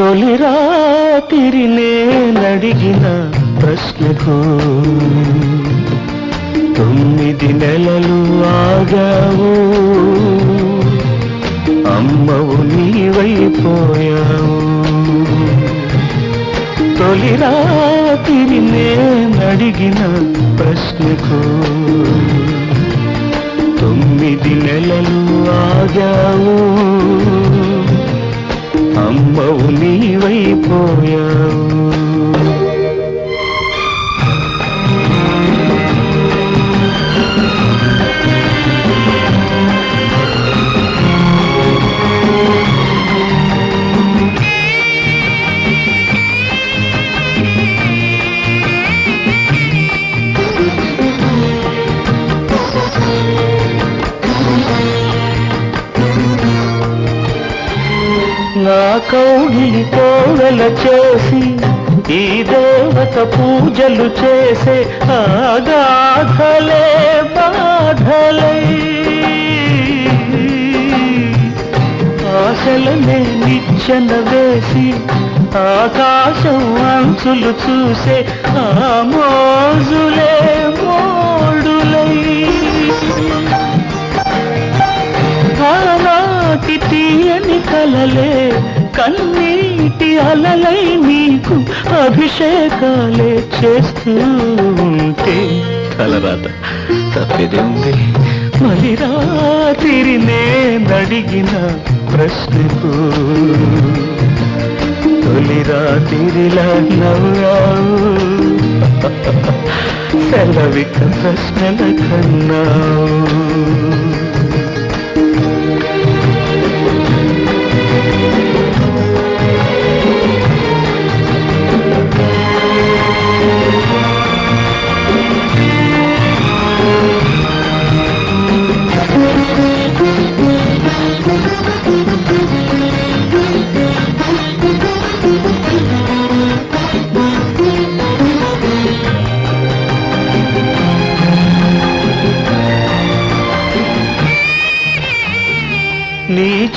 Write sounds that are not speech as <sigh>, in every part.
తొలి రాత్రి నేనడిగిన ప్రశ్నకు తొమ్మిది నెలలు ఆగావు. అమ్మవు నీవైపోయావు. తొలి రాత్రి నేనడిగిన ప్రశ్నకు తొమ్మిది నెలలు ఆగావు. నీవైపోయావు thank you నా కౌగిలి కోవెల చేసి ఈ దేవత పూజలు చేసే ఆగాధలే బాధలే. ఆశలనే నిచ్చెన వేసి ఆకాశం అంచులు చూసే ఆ మోజులే కన్నీటి కలలే కన్నీటి అలలై నీకు అభిషేకాలే చేస్తూ ఉంటే. తలరాత తప్పిదే మరి రాత్రి నేనడిగిన ప్రశ్నకు. తొలి రాత్రిలా నవ్వావు. <laughs> సెలవిక ప్రశ్నల కన్నావు.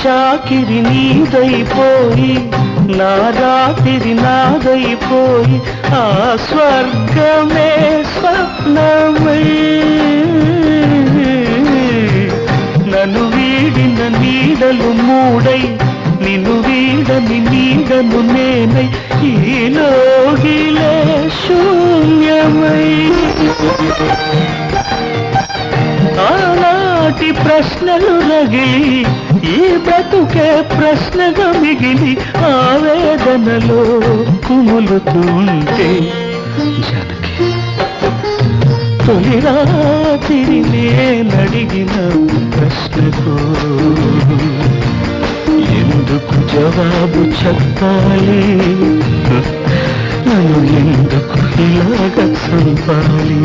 చాకిరి నీదైపోయి నా రాత్రి నాదైపోయి ఆ స్వర్గమే స్వప్నమే. నన్ను వీడిన నీడలు మూడై నిన్ను వీడని నీడను నేనై ఈ లోగిలే శూన్యమై. ఆనాటి ప్రశ్నలు రగిలి ఈ బ్రతుకే ప్రశ్నగా మిగిలి ఆవేదనలో కుములుతుంటే జనకి తొలి రాత్రి నేనడిగిన ప్రశ్నకు ఎందుకు జవాబు చెప్పాలి? నన్ను ఎందుకు ఇలాగ చంపాలి?